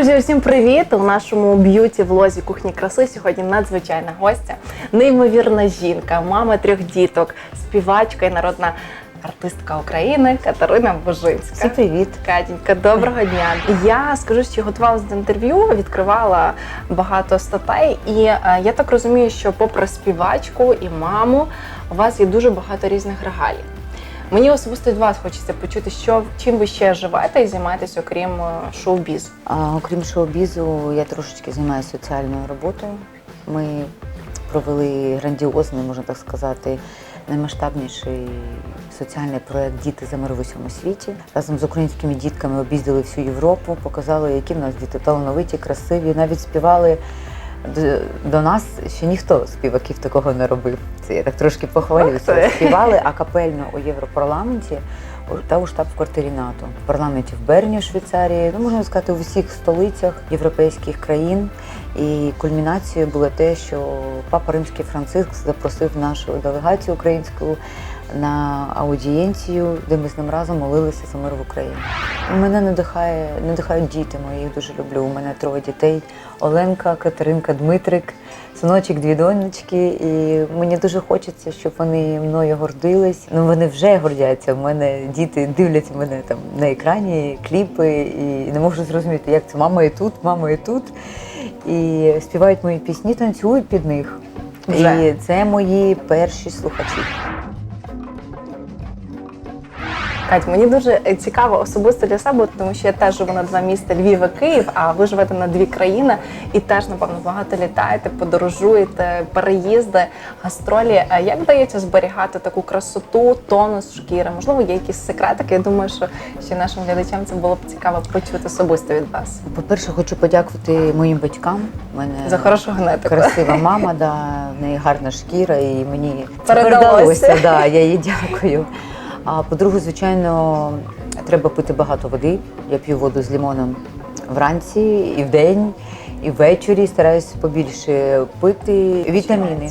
Друзі, усім привіт! У нашому б'юті влозі кухні краси сьогодні надзвичайна гостя, неймовірна жінка, мама трьох діток, співачка і народна артистка України Катерина Божинська. Всім привіт. Катінька, доброго дня. Я скажу, що готувалася до інтерв'ю, відкривала багато статей, і е, я так розумію, що попри співачку і маму, у вас є дуже багато різних регалій. Мені особисто від вас хочеться почути, що чим ви ще живете і займаєтесь, окрім е, шоу-бізу. Окрім шоу-бізу, я трошечки займаюся соціальною роботою. Ми провели грандіозний, можна так сказати, наймасштабніший соціальний проект Діти за мир в усьому світі. Разом з українськими дітками об'їздили всю Європу, показали, які в нас діти талановиті, красиві. Навіть співали до, до нас ще ніхто з співаків такого не робив. Це я так трошки похвалюся. Співали акапельно у Європарламенті та у штаб-квартирі НАТО. В парламенті в Берні, Швейцарії, ну можна сказати, у всіх столицях європейських країн. І кульмінацією було те, що папа Римський Франциск запросив нашу делегацію українську на аудієнцію, де ми з ним разом молилися за мир в Україні. Мене надихає, надихають діти мої, їх дуже люблю. У мене троє дітей: Оленка, Катеринка, Дмитрик, синочок, дві донечки. І мені дуже хочеться, щоб вони мною гордились. Ну вони вже гордяться. У мене діти дивляться мене там на екрані, кліпи, і не можу зрозуміти, як це мама і тут, мама і тут. І співають мої пісні, танцюють під них. Вже. І це мої перші слухачі. Кать, мені дуже е, цікаво особисто для себе, тому що я теж живу на два міста Львів і Київ, а ви живете на дві країни і теж, напевно, багато літаєте, подорожуєте, переїзди, гастролі. Як вдається зберігати таку красоту, тонус шкіри? Можливо, є якісь секретики? Я думаю, що ще нашим глядачам це було б цікаво почути особисто від вас. По-перше, хочу подякувати моїм батькам. У мене За хорошу генетику. красива мама, да, в неї гарна шкіра, і мені це Передалося. передалося. Да, я їй дякую. А по-друге, звичайно, треба пити багато води. Я п'ю воду з лимоном вранці і вдень, і ввечері стараюся побільше пити вітаміни.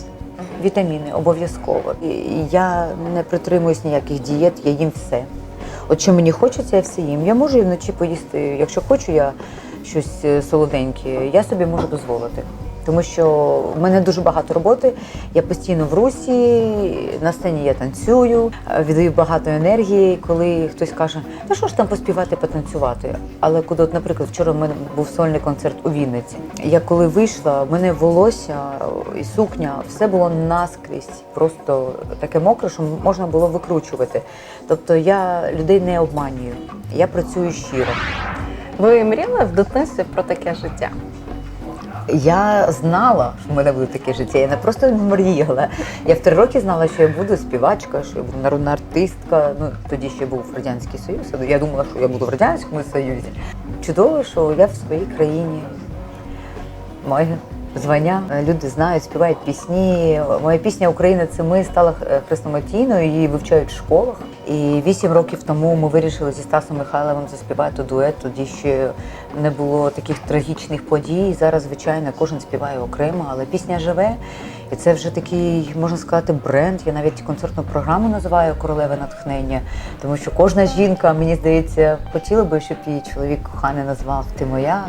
Вітаміни обов'язково. Я не притримуюсь ніяких дієт, я їм все. От що мені хочеться, я все їм. Я можу і вночі поїсти, якщо хочу я щось е, солоденьке, я собі можу дозволити. Тому що в мене дуже багато роботи, я постійно в русі, на сцені я танцюю, е, віддаю багато енергії, коли хтось каже, ну що ж там поспівати, потанцювати. Але коли, от, наприклад, вчора в мене був сольний концерт у Вінниці. Я коли вийшла, в мене волосся і сукня, все було наскрізь, просто таке мокре, що можна було викручувати. Тобто я людей не обманюю, я працюю щиро. Ви мріяли в дитинстві про таке життя? Я знала, що в мене буде таке життя. Я не просто мріяла. Я в три роки знала, що я буду співачка, що я буду народна артистка. Ну тоді ще був радянський союз. Я думала, що я буду в радянському союзі. Чудово, що я в своїй країні маю звання. Люди знають, співають пісні. Моя пісня Україна це ми стала е, хрестоматійною, її вивчають в школах. І вісім років тому ми вирішили зі Стасом Михайловим заспівати дует. Тоді ще не було таких трагічних подій. Зараз, звичайно, кожен співає окремо, але пісня живе. І це вже такий, можна сказати, бренд. Я навіть концертну програму називаю Королеве натхнення, тому що кожна жінка, мені здається, хотіла би, щоб її чоловік коханий назвав Ти моя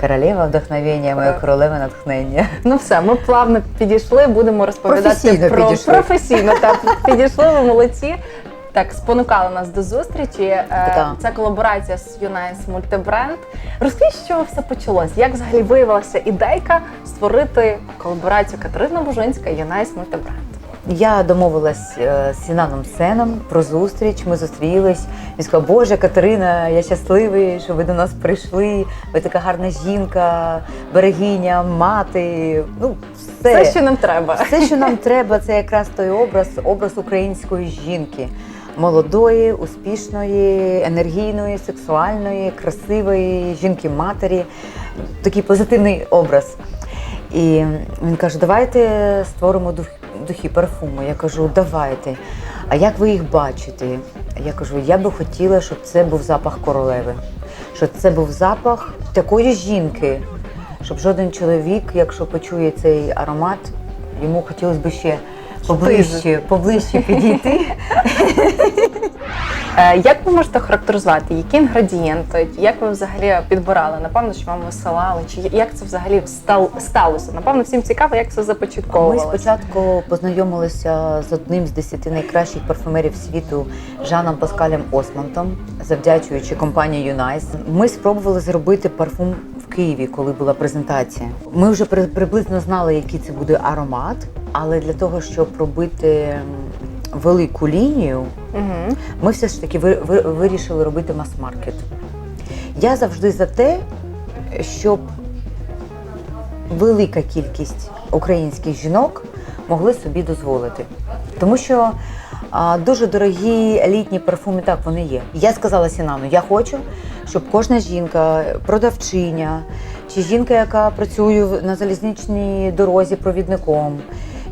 королева вдохновення, моя королева натхнення. Ну все, ми плавно підійшли, будемо розповідати Професійно про підійшли. професійно. Так, підійшли, ви молодці. Так, спонукали нас до зустрічі. Е, Так. Це колаборація з Юнайс Мультибренд. Розкажіть, з чого все почалось? Як взагалі виявилася ідейка створити колаборацію Катерина Бужинська і Юнайс Мультибренд? Я домовилась е, з Сінаном Сеном про зустріч. Ми зустрілись. Він сказав, Боже, Катерина, я щасливий, що ви до нас прийшли. Ви така гарна жінка, берегиня, мати. Ну, все. Все, що нам треба. Все, що нам треба, це якраз той образ, образ української жінки. Молодої, успішної, енергійної, сексуальної, красивої жінки-матері. Такий позитивний образ. І він каже: давайте створимо дух, духи парфуми. Я кажу, давайте. А як ви їх бачите? Я кажу, я би хотіла, щоб це був запах королеви, щоб це був запах такої жінки, щоб жоден чоловік, якщо почує цей аромат, йому хотілося б ще поближче, поближче підійти. Е, Як ви можете характеризувати, які інгредієнти, як ви взагалі підбирали? Напевно, що вам висилали, чи як це взагалі стал- сталося? Напевно, всім цікаво, як це Ми спочатку познайомилися з одним з десяти найкращих парфумерів світу Жаном Паскалем Османтом, завдячуючи компанії Юнайс. Ми спробували зробити парфум в Києві, коли була презентація. Ми вже приблизно знали, який це буде аромат, але для того, щоб робити велику лінію, Угу. ми все ж таки ви- ви- вирішили робити мас-маркет. Я завжди за те, щоб велика кількість українських жінок могли собі дозволити. Тому що а, дуже дорогі літні парфуми, так вони є. Я сказала Сінану, я хочу, щоб кожна жінка, продавчиня, чи жінка, яка працює на залізничній дорозі провідником,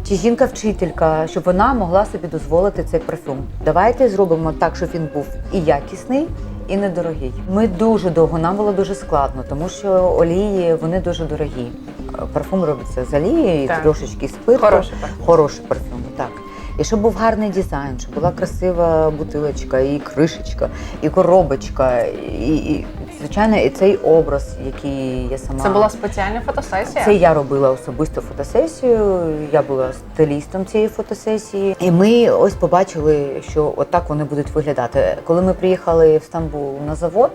чи жінка-вчителька, щоб вона могла собі дозволити цей парфюм. Давайте зробимо так, щоб він був і якісний, і недорогий. Ми дуже довго, нам було дуже складно, тому що олії вони дуже дорогі. Парфум робиться з олії, Так. трошечки спирту. Хороший парфюм. Хороший парфюм, так. І щоб був гарний дизайн, щоб була красива бутилочка, і кришечка, і коробочка, і, і звичайно, і цей образ, який я сама Це була спеціальна фотосесія. це я робила особисто фотосесію. Я була стилістом цієї фотосесії, і ми ось побачили, що отак вони будуть виглядати. Коли ми приїхали в Стамбул на завод,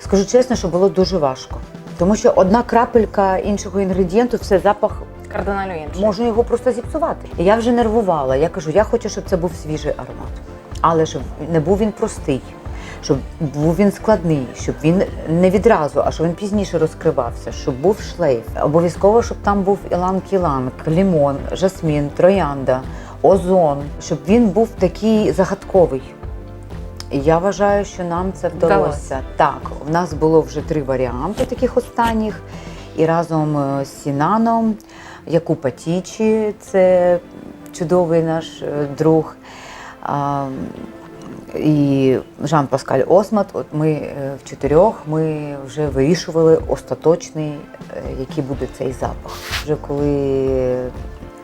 скажу чесно, що було дуже важко. Тому що одна крапелька іншого інгредієнту, все запах Кардинально інший. можна його просто зіпсувати. І я вже нервувала. Я кажу, я хочу, щоб це був свіжий аромат. Але щоб не був він простий, щоб був він складний, щоб він не відразу, а щоб він пізніше розкривався, щоб був шлейф. Обов'язково, щоб там був іланг-іланг, лімон, жасмін, троянда, озон, щоб він був такий загадковий. І я вважаю, що нам це вдалося. Вдалося. Так, в нас було вже три варіанти таких останніх. І разом е, з Сінаном, Яку Патічі, це чудовий наш е, друг. І Жан Паскаль Осмат. От ми е, в чотирьох ми вже вирішували остаточний, е, який буде цей запах. Вже коли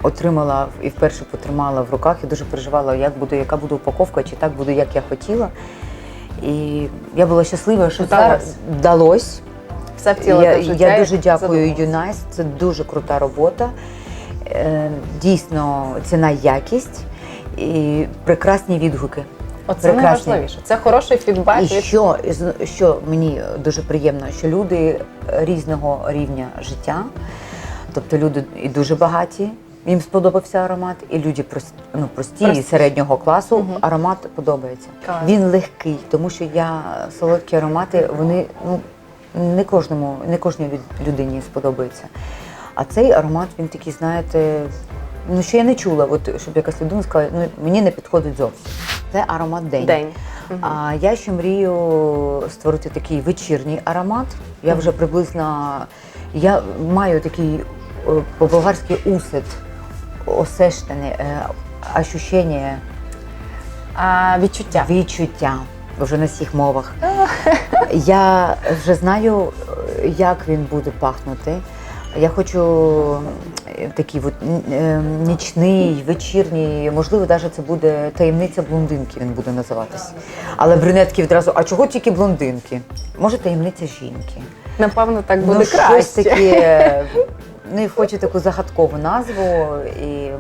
отримала і вперше потримала в руках, і дуже переживала, як буде, яка буде упаковка, чи так буде, як я хотіла. І я була щаслива, що це вдалося. Все втілити в життя. я дуже дякую. Юнайс. Це дуже крута робота. Е, Дійсно, ціна якість і прекрасні відгуки. Оце прекрасні. найважливіше. Це хороший фідбек. І від- що, що мені дуже приємно, що люди різного рівня життя, тобто люди і дуже багаті, їм сподобався аромат, і люди прості, ну, прості, Прості. і середнього класу Мгм. аромат подобається. Клас. Він легкий, тому що я солодкі аромати, вони ну не кожному, не кожній людині сподобаються. А цей аромат, він такий, знаєте, ну що я не чула, от щоб якась людина сказала, ну мені не підходить зовсім. Це аромат день. День. А я ще мрію створити такий вечірній аромат. Я вже приблизно я маю такий е, по-болгарськи усет, осештене, е, ощущення, А, відчуття. відчуття вже на всіх мовах. Я вже знаю, як він буде пахнути. Я хочу е, такий от, е, нічний, вечірній, можливо, навіть це буде таємниця блондинки, він буде називатись. Але брюнетки відразу, а чого тільки блондинки? Може, таємниця жінки. Напевно, так буде ну, щось таке. Ну і хочу таку загадкову назву. І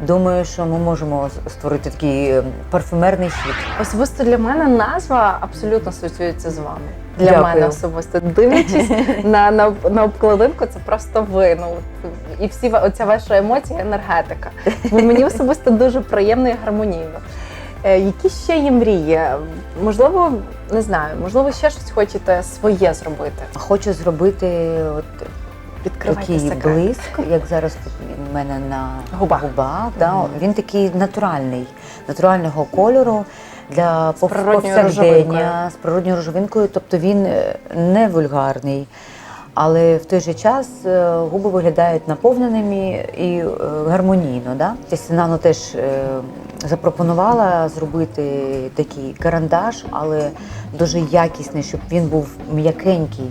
думаю, що ми можемо створити такий е, парфюмерний світ. Особисто для мене назва абсолютно асоціюється з вами. Для Дякую. мене особисто. Дивлячись на, на, на обкладинку, це просто ви. Ну, і всі оця ваша емоція, енергетика. Бо мені особисто дуже приємно і гармонійно. Е, які ще є мрії? Можливо, не знаю, можливо, ще щось хочете своє зробити. Хочу зробити от Відкривайте такий секрет. блиск, як зараз тут в мене на Губах. губах да. Мгм. Він такий натуральний, натурального кольору для пов- природньою повсякдення, рожевинкою. з природньою рожевинкою. Тобто він е, не вульгарний. Але в той же час е, губи виглядають наповненими і е, гармонійно. Да? Сінано теж е, запропонувала зробити такий карандаш, але дуже якісний, щоб він був м'якенький,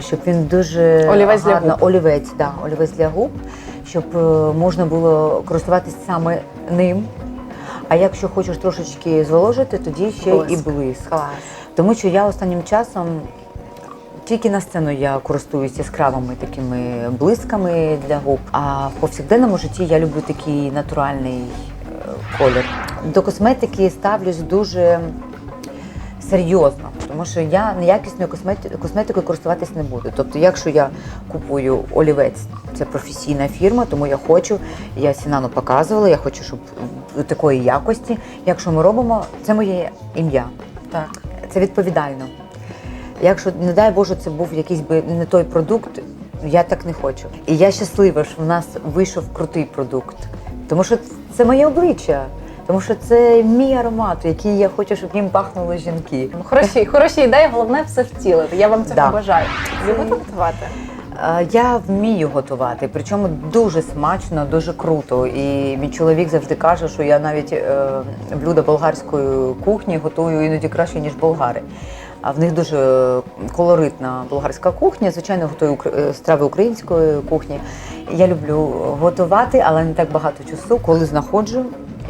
щоб він дуже Олівець для губ. олівець, да, олівець для губ, щоб е, можна було користуватися саме ним. А якщо хочеш трошечки зволожити, тоді ще Блиск. і блиск. Клас. Тому що я останнім часом тільки на сцену я користуюся яскравими такими блисками для губ. А в повсякденному житті я люблю такий натуральний е, колір. До косметики ставлюсь дуже серйозно, тому що я неякісною космети- косметикою користуватись не буду. Тобто, якщо я купую олівець, це професійна фірма, тому я хочу, я Сінану показувала, я хочу, щоб такої якості. Якщо ми робимо, це моє ім'я. Так. Це відповідально. Якщо, не дай Боже, це був якийсь би не той продукт, я так не хочу. І я щаслива, що в нас вийшов крутий продукт. Тому що це моє обличчя, тому що це мій аромат, який я хочу, щоб їм пахнули жінки. Хороші, хороші ідеї, головне все втілити. Я вам цього Да. бажаю. Любите готувати? Е, Я вмію готувати, причому дуже смачно, дуже круто. І мій чоловік завжди каже, що я навіть е, блюда болгарської кухні готую іноді краще, ніж болгари. А в них дуже колоритна болгарська кухня. Звичайно, готую укр- е, страви української кухні. Я люблю готувати, але не так багато часу. Коли знаходжу,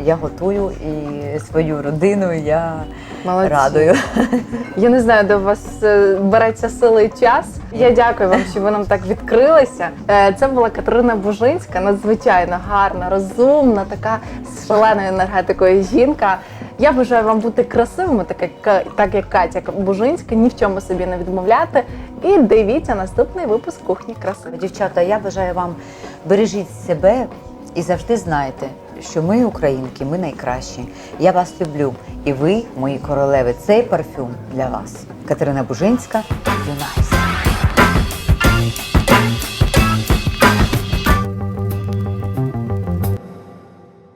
я готую і свою родину я Молодці. радую. Я не знаю, де у вас е, береться сила і час. Я дякую вам, що ви нам так відкрилися. Е, Це була Катерина Бужинська, надзвичайно гарна, розумна, така з шаленою енергетикою жінка. Я бажаю вам бути красивими, так як, так як Катя Бужинська, ні в чому собі не відмовляти. І дивіться наступний випуск кухні краси. Дівчата, я бажаю вам бережіть себе і завжди знайте, що ми, українки, ми найкращі. Я вас люблю. І ви, мої королеви, цей парфюм для вас. Катерина Бужинська, Юнайс.